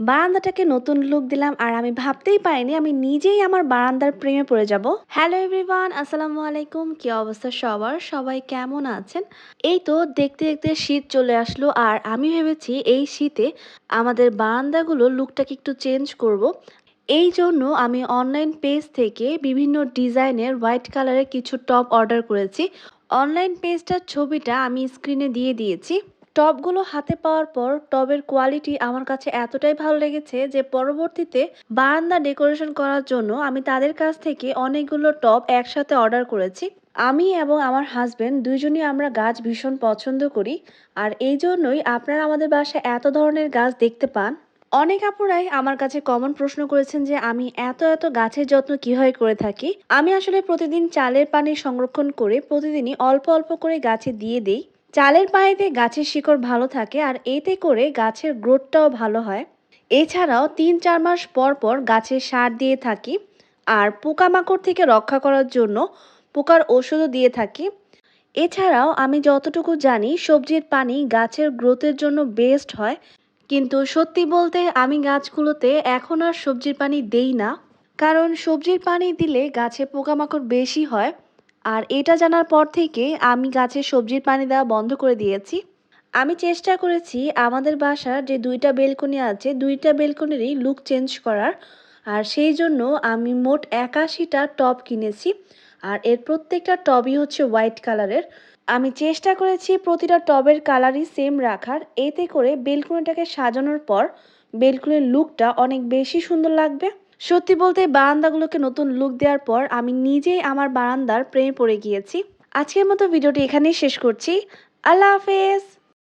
বারান্দাটাকে নতুন লুক দিলাম আর আমি ভাবতেই পারিনি আমি নিজেই আমার বারান্দার প্রেমে পড়ে যাব। হ্যালো এভরিওয়ান আসসালামু আলাইকুম। কি অবস্থা সবার? সবাই কেমন আছেন? এই তো দেখতে দেখতে শীত চলে আসলো আর আমি ভেবেছি এই শীতে আমাদের বারান্দাগুলো লুকটাকে একটু চেঞ্জ করব। এই জন্য আমি অনলাইন পেজ থেকে বিভিন্ন ডিজাইনের হোয়াইট কালারের কিছু টপ অর্ডার করেছি। অনলাইন পেজটার ছবিটা আমি স্ক্রিনে দিয়ে দিয়েছি। টবগুলো হাতে পাওয়ার পর টবের কোয়ালিটি আমার কাছে এতটাই ভালো লেগেছে যে পরবর্তীতে বারান্দা ডেকোরেশন করার জন্য আমি তাদের কাছ থেকে অনেকগুলো টব একসাথে অর্ডার করেছি। আমি এবং আমার হাজব্যান্ড দুইজনই আমরা গাছ ভীষণ পছন্দ করি। আর এই জন্যই আপনারা আমাদের বাসায় এত ধরনের গাছ দেখতে পান। অনেক আপুরাই আমার কাছে কমন প্রশ্ন করেছেন যে আমি এত এত গাছের যত্ন কীভাবে করে থাকি। আমি আসলে প্রতিদিন চালের পানি সংরক্ষণ করে প্রতিদিনই অল্প অল্প করে গাছে দিয়ে দেই। চালের পানিতে গাছের শিকড় ভালো থাকে আর এতে করে গাছের গ্রোথটাও ভালো হয়। এছাড়াও তিন চার মাস পর পর গাছে সার দিয়ে থাকি আর পোকামাকড় থেকে রক্ষা করার জন্য পোকার ওষুধও দিয়ে থাকি। এছাড়াও আমি যতটুকু জানি, সবজির পানি গাছের গ্রোথের জন্য বেস্ট হয়। কিন্তু সত্যি বলতে আমি গাছগুলোতে এখন আর সবজির পানি দেই না। কারণ সবজির পানি দিলে গাছে পোকামাকড় বেশি হয়। আর এটা জানার পর থেকে আমি গাছে সবজির পানি দেওয়া বন্ধ করে দিয়েছি। আমি চেষ্টা করেছি আমাদের বাসার যে দুইটা বেলকনি আছে, দুইটা বেলকনিরই লুক চেঞ্জ করার। আর সেই জন্য আমি মোট একাশিটা টব কিনেছি। আর এর প্রত্যেকটা টবই হচ্ছে হোয়াইট কালারের। আমি চেষ্টা করেছি প্রতিটা টবের কালারই সেম রাখার। এতে করে বেলকনিটাকে সাজানোর পর বেলকনির লুকটা অনেক বেশি সুন্দর লাগবে। সত্যি বলতে বারান্দাগুলোকে নতুন লুক দেওয়ার পর আমি নিজেই আমার বারান্দার প্রেমে পড়ে গিয়েছি। আজকের মতো ভিডিওটি এখানেই শেষ করছি। আল্লাহ হাফেজ!